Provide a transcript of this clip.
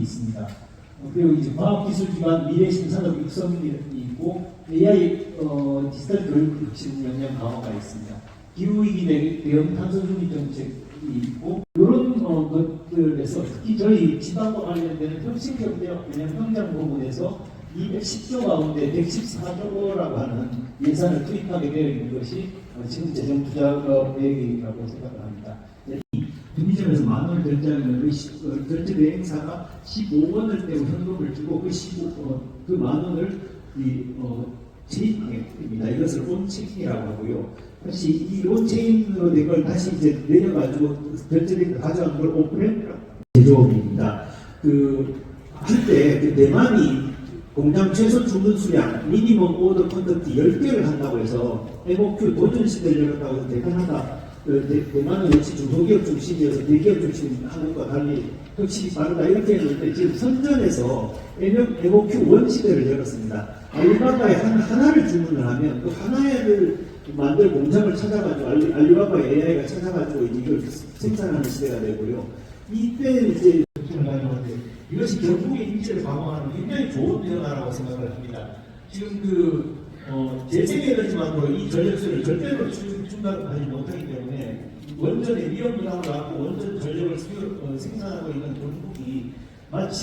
있습니다. 어, 그리고 이제 과학기술 기반 미래 신산업 육성이 있고 AI 어, 디지털 교육 혁신 역량 강화가 있습니다. 기후위기 대- 대응 탄소중립 정책이 있고 이런 어, 것들에서 특히 저희 지방과 관련되는 혁신경제 그냥 평장 부분에서 210조 가운데 114조라고 하는 예산을 투입하게 되어 있는 것이 어, 지금 재정 투자 어, 계획이라고 생각을 합니다. 이 편의점에서 만 원을 결제하면 그 결제 대행사가 15원을 떼고 현금을 주고 그 15, 어, 그만 원을 이, 어, 체인입니다. 이것을 온체인이라고 하고요. 다시 이 온체인으로 된 걸 다시 이제 내려가지고 결제된 걸 가져간 걸 오프레임이라고 제조업입니다. 그 한때 그 대만이 공장 최소 주문 수량 미니멈 오더 퀀터티 10개를 한다고 해서 MOQ 도전 시대를 열었다고 해서 대단하다. 그 대- 대만은 역시 중소기업 중심이어서 대기업 중심 하는 것과 달리 혁신이 빠르다 이렇게 했는데 지금 선전에서 MOQ 원 시대를 열었습니다. 알리바바에 한, 하나를 주문을 하면 그 하나를 만들 공장을 찾아가지고 알리, 알리바바 AI가 찾아가지고 이걸 생산하는 시대가 되고요. 이때 이제 혁신을 가져왔는데 이것이 경북의 인지를 강화하는 굉장히 좋은 변화라고 생각을 합니다. 지금 그 어, 재생에너지만으로 이 전력수를 절대로 주- 중단하지 못하기 때문에 원전의 위험도 나고 원전 전력을 어, 생산하고 있는 경북이 마치